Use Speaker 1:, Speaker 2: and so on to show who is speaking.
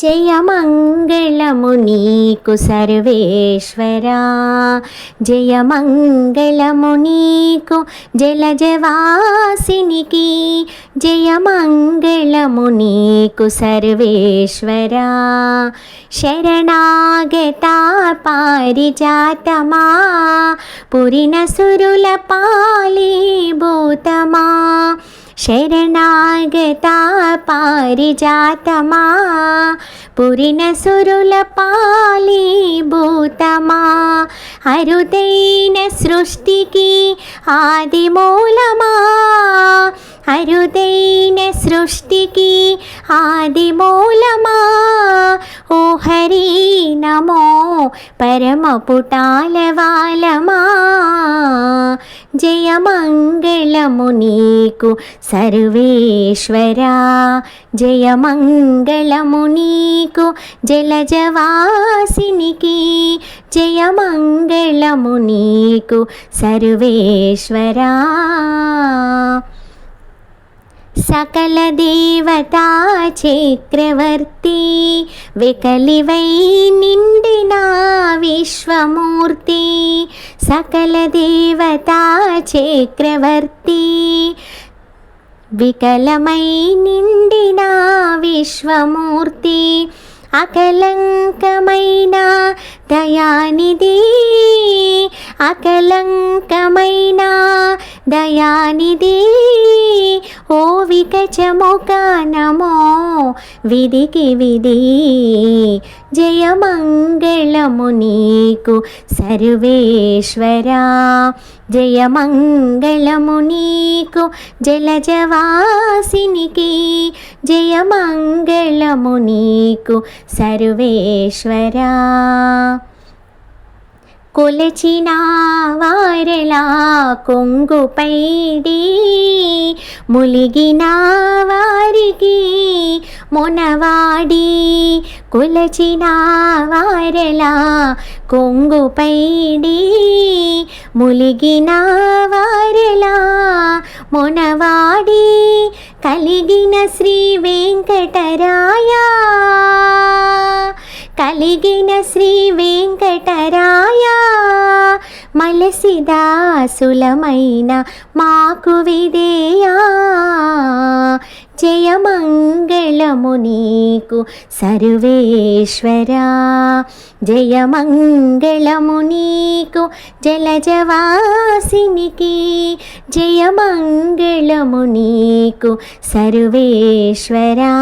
Speaker 1: జయమంగళము నీకు సర్వేశ్వరా. జయమంగళము నీకు జలజవాసినికి. జయమంగళము నీకు సర్వేశ్వరా. శరణాగత పారిజాతమా. పురిన సురుల పాలీభూతమా శరణాగతా పారిజాతమా పురిన సురుల పాలీభూతమా అరుదైన సృష్టికి ఆది మూలమా? అరుదైన సృష్టికి ఆది మూలమా? ఓ హరి నమో పరమ పుటాల వాలమా? జయమంగళము నీకు సర్వేశ్వరా. జయమంగళము నీకు జలజవాసినికి. జయమంగళము నీకు సర్వేశ్వరా. సకల దేవతా చక్రవర్తి వికలివై నిండిన విశ్వమూర్తి సకల దేవతా చక్రవర్తి వికలమై నిండిన విశ్వమూర్తి అకలంకమైన దయానిధి అకలంకమైన దయానిధి. ఓ వికచముక నమో విధికి విధి జయమంగళము నీకు సర్వేశ్వరా. జయమంగళము నీకు జలజవాసినికి జయమంగళము నీకు సర్వేశ్వరా. కొలచిన వారలా కొంగుపైడి ములిగిన వారికి మొనవాడి కొలచిన వారలా కొంగుపైడి ములిగిన వారలా మొనవాడి కలిగిన శ్రీ వెంకటరాయా కలిగిన శ్రీ వెంకటరాయ. మలసిదాసులమైన మాకు విదేయా జయమంగళము నీకు సర్వేశ్వరా. జయమంగళము నీకు జలజవాసినికి. జయమంగళము నీకు సర్వేశ్వరా.